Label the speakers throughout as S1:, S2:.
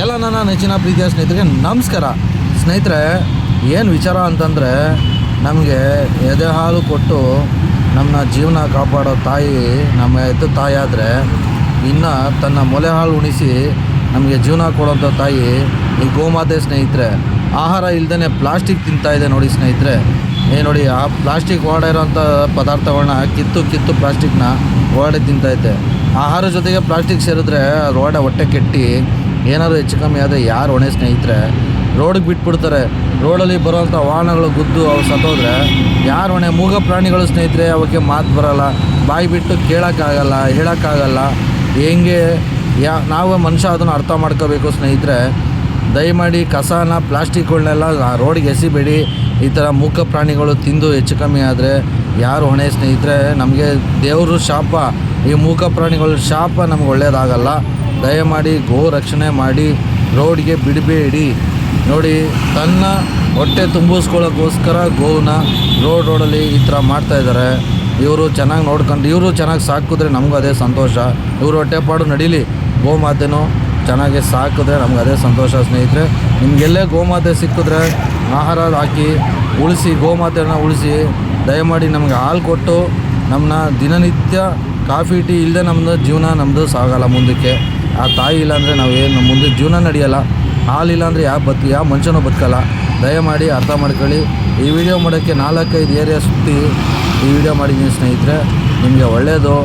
S1: ಎಲ್ಲ ನನ್ನ ನೆಚ್ಚಿನ ಪ್ರೀತಿಯ ಸ್ನೇಹಿತರಿಗೆ ನಮಸ್ಕಾರ. ಸ್ನೇಹಿತರೆ, ಏನು ವಿಚಾರ ಅಂತಂದರೆ, ನಮಗೆ ಎದೆ ಹಾಲು ಕೊಟ್ಟು ನಮ್ಮ ಜೀವನ ಕಾಪಾಡೋ ತಾಯಿ ನಮ್ಮ ಎದ್ದು ತಾಯಿ ಆದರೆ, ಇನ್ನು ತನ್ನ ಮೊಲೆ ಹಾಲು ಉಣಿಸಿ ನಮಗೆ ಜೀವನ ಕೊಡೋಂಥ ತಾಯಿ ಈ ಗೋಮಾತೆ ಸ್ನೇಹಿತರೆ. ಆಹಾರ ಇಲ್ದೇ ಪ್ಲಾಸ್ಟಿಕ್ ತಿಂತಾ ಇದೆ ನೋಡಿ ಸ್ನೇಹಿತರೆ. ಏ ನೋಡಿ, ಆ ಪ್ಲಾಸ್ಟಿಕ್ ಓಡಾಡಿರೋಂಥ ಪದಾರ್ಥಗಳನ್ನ ಕಿತ್ತು ಕಿತ್ತು ಪ್ಲಾಸ್ಟಿಕ್ನ ಓಡಾಡಿ ತಿಂತೈತೆ ಆಹಾರ ಜೊತೆಗೆ ಪ್ಲಾಸ್ಟಿಕ್ ಸೇರಿದ್ರೆ ಅದು ಹೊಟ್ಟೆ ಕೆಟ್ಟಿ ಏನಾದರೂ ಹೆಚ್ಚು ಕಮ್ಮಿ ಆದರೆ ಯಾರು ಹೊಣೆ ಸ್ನೇಹಿತರೆ? ರೋಡಿಗೆ ಬಿಟ್ಬಿಡ್ತಾರೆ. ರೋಡಲ್ಲಿ ಬರೋವಂಥ ವಾಹನಗಳು ಗುದ್ದು ಅವು ಸತ್ತೋದ್ರೆ ಯಾರು ಹೊಣೆ? ಮೂಗ ಪ್ರಾಣಿಗಳು ಸ್ನೇಹಿತರೆ, ಅವಕ್ಕೆ ಮಾತು ಬರೋಲ್ಲ. ಬಾಯಿ ಬಿಟ್ಟು ಕೇಳೋಕ್ಕಾಗಲ್ಲ, ಹೇಳೋಕ್ಕಾಗಲ್ಲ. ಹೆಂಗೆ? ಯಾ, ನಾವು ಮನುಷ್ಯ ಅದನ್ನು ಅರ್ಥ ಮಾಡ್ಕೋಬೇಕು ಸ್ನೇಹಿತರೆ. ದಯಮಾಡಿ ಕಸನ, ಪ್ಲಾಸ್ಟಿಕ್ಗಳನ್ನೆಲ್ಲ ರೋಡಿಗೆ ಎಸಿಬೇಡಿ. ಈ ಥರ ಮೂಕ ಪ್ರಾಣಿಗಳು ತಿಂದು ಹೆಚ್ಚು ಕಮ್ಮಿ ಆದರೆ ಯಾರು ಹೊಣೆ ಸ್ನೇಹಿತರೆ? ನಮಗೆ ದೇವರು ಶಾಪ. ಈ ಮೂಕ ಪ್ರಾಣಿಗಳ ಶಾಪ ನಮ್ಗೆ ಒಳ್ಳೆಯದಾಗಲ್ಲ ದಯಮಾಡಿ ಗೋ ರಕ್ಷಣೆ ಮಾಡಿ ರೋಡ್ಗೆ ಬಿಡಬೇಡಿ. ನೋಡಿ, ತನ್ನ ಹೊಟ್ಟೆ ತುಂಬಿಸ್ಕೊಳ್ಳೋಕ್ಕೋಸ್ಕರ ಗೋವನ್ನ ರೋಡ್ ರೋಡಲ್ಲಿ ಈ ಥರ ಮಾಡ್ತಾಯಿದ್ದಾರೆ ಇವರು ಚೆನ್ನಾಗಿ ನೋಡ್ಕೊಂಡು, ಇವರು ಚೆನ್ನಾಗಿ ಸಾಕಿದ್ರೆ ನಮಗೂ ಅದೇ ಸಂತೋಷ. ಇವರು ಹೊಟ್ಟೆಪಾಡು ನಡೀಲಿ. ಗೋಮಾತೆನೂ ಚೆನ್ನಾಗಿ ಸಾಕಿದ್ರೆ ನಮ್ಗೆ ಅದೇ ಸಂತೋಷ ಸ್ನೇಹಿತರೆ. ನಿಮಗೆಲ್ಲೇ ಗೋಮಾತೆ ಸಿಕ್ಕಿದ್ರೆ ಆಹಾರ ಹಾಕಿ, ಉಳಿಸಿ ಗೋಮಾತೆನ ಉಳಿಸಿ, ದಯಮಾಡಿ ನಮಗೆ ಹಾಲು ಕೊಟ್ಟು ನಮ್ಮನ್ನ ದಿನನಿತ್ಯ ಕಾಫಿ, ಟೀ ಇಲ್ಲದೆ ನಮ್ಮದು ಜೀವನ ನಮ್ಮದು ಸಾಗಲ್ಲ ಮುಂದಕ್ಕೆ. ಆ ತಾಯಿ ಇಲ್ಲಾಂದರೆ ನಾವು ಏನು, ಮುಂದೆ ಜೀವನ ನಡೆಯಲ್ಲ. ಹಾಲಿಲ್ಲ ಅಂದರೆ ಯಾವ ಬತ್, ಯಾವ ಮನುಷ್ಯನೂ ಬದುಕಲ್ಲ. ದಯಮಾಡಿ ಅರ್ಥ ಮಾಡ್ಕೊಳ್ಳಿ. ಈ ವಿಡಿಯೋ ಮಾಡೋಕ್ಕೆ ನಾಲ್ಕೈದು ಏರಿಯಾ ಸುತ್ತಿ ಈ ವಿಡಿಯೋ ಮಾಡಿದ್ದೀನಿ ಸ್ನೇಹಿತರೆ. ನಿಮಗೆ ಒಳ್ಳೆಯದು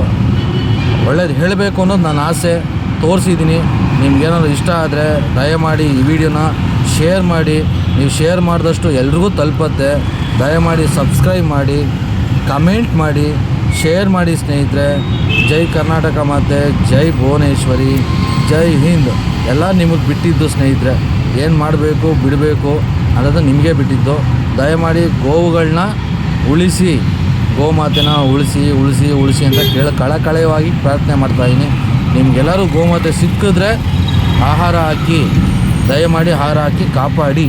S1: ಒಳ್ಳೇದು ಹೇಳಬೇಕು ಅನ್ನೋದು ನನ್ನ ಆಸೆ. ತೋರಿಸಿದ್ದೀನಿ. ನಿಮ್ಗೇನಾದ್ರು ಇಷ್ಟ ಆದರೆ ದಯಮಾಡಿ ಈ ವಿಡಿಯೋನ ಶೇರ್ ಮಾಡಿ. ನೀವು ಶೇರ್ ಮಾಡಿದಷ್ಟು ಎಲ್ರಿಗೂ ತಲುಪತ್ತೆ. ದಯಮಾಡಿ ಸಬ್ಸ್ಕ್ರೈಬ್ ಮಾಡಿ. ಕಮೆಂಟ್ ಮಾಡಿ. ಶೇರ್ ಮಾಡಿ ಸ್ನೇಹಿತರೆ, ಜೈ ಕರ್ನಾಟಕ ಮಾತೆ, ಜೈ ಭುವನೇಶ್ವರಿ, ಜೈ ಹಿಂದ್. ಎಲ್ಲ ನಿಮಗೆ ಬಿಟ್ಟಿದ್ದು ಸ್ನೇಹಿತರೆ, ಏನು ಮಾಡಬೇಕು, ಬಿಡಬೇಕು ಅನ್ನೋದು ನಿಮಗೆ ಬಿಟ್ಟಿದ್ದು. ದಯಮಾಡಿ ಗೋವುಗಳನ್ನ ಉಳಿಸಿ, ಗೋಮಾತೆನ ಉಳಿಸಿ ಉಳಿಸಿ ಉಳಿಸಿ ಅಂತ ಕೇಳ, ಕಳಕಳೆಯವಾಗಿ ಪ್ರಾರ್ಥನೆ ಮಾಡ್ತಾಯಿದ್ದೀನಿ ನಿಮಗೆಲ್ಲರೂ ಗೋಮಾತೆ ಸಿಕ್ಕಿದ್ರೆ ಆಹಾರ ಹಾಕಿ, ದಯಮಾಡಿ ಆಹಾರ ಹಾಕಿ ಕಾಪಾಡಿ.